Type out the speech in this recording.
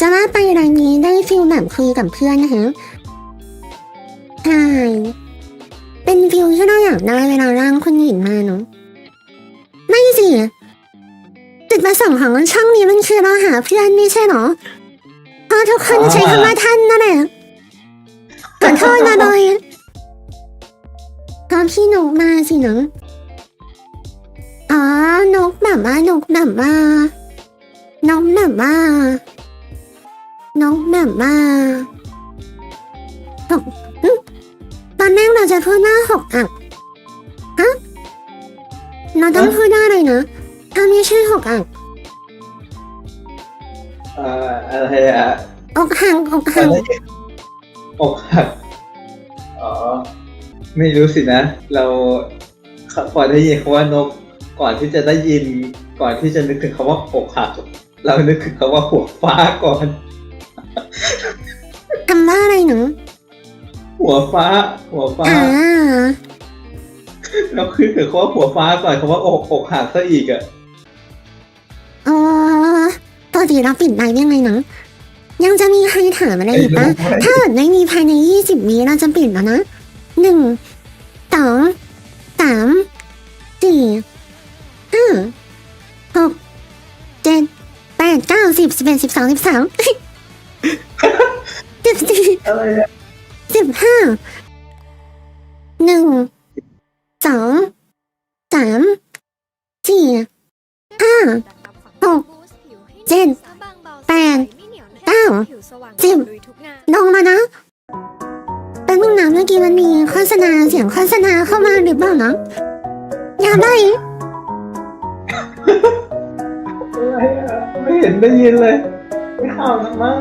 จะว่าไปรายนี้ได้ฟิลแบบคุยกับเพื่อนนะคะใช่เป็นฟิลที่เราอยากได้เวลาร่างคนหญิงมาเนาะไม่สิจุดประสงค์ของช่องนี้มันคือเราหาเพื่อนไม่ใช่เหรอเพราะทุกคนใช้คำว่าท่านนั่นแหละขอโทษนะโดยตอนพี่นกมาสิเนาะอ๋อนกแบบว่านกแบบว่านกแบบว่า น้องแบบว่าหกอื้อตอนแรกเราจะพูดว่าหกอักฮะเราต้องพูดว่าอะไรนะถ้าไม่ใช่หกอักเอ่ออะไรอะอกหักอกตอหันกแรกอกหักอ๋อ ไม่รู้สินะ เราพอได้ยินคำว่านกก่อนที่จะได้ยินก่อนที่จะนึกถึงคำว่าอกหัก เรานึกถึงคำว่าหัวฟ้าก่อน คำว่าอะไรหนู หัวฟ้า หัวฟ้า อ่าเราคือถึงคำว่าหัวฟ้าก่อนคำว่าอกอกหักซะอีกอะอ๋อปกติเราปิดไลน์ยังไงเนาะยังจะมีใครถามอะไรอีกปะถ้าเกิดไม่มีภายในยี่สิบวิเราจะปิดแล้วนะหนึ่งสองสามสี่ห้าหกเจ็ดแปดเก้าสิบสิบเอ็ดสิบสองสิบสามสิบ สิบห้าหนึ่งสองสามสี่ห้าหกเจ็ดแปดเก้าสิบลงมานะแป๊บนึงนะเมื่อกี้มันมีโฆษณาเสียงโฆษณาเข้ามาหรือเปล่านะอย่าได้อะไรอะไม่เห็นได้ยินเลยไม่ข่าวนะมั้ง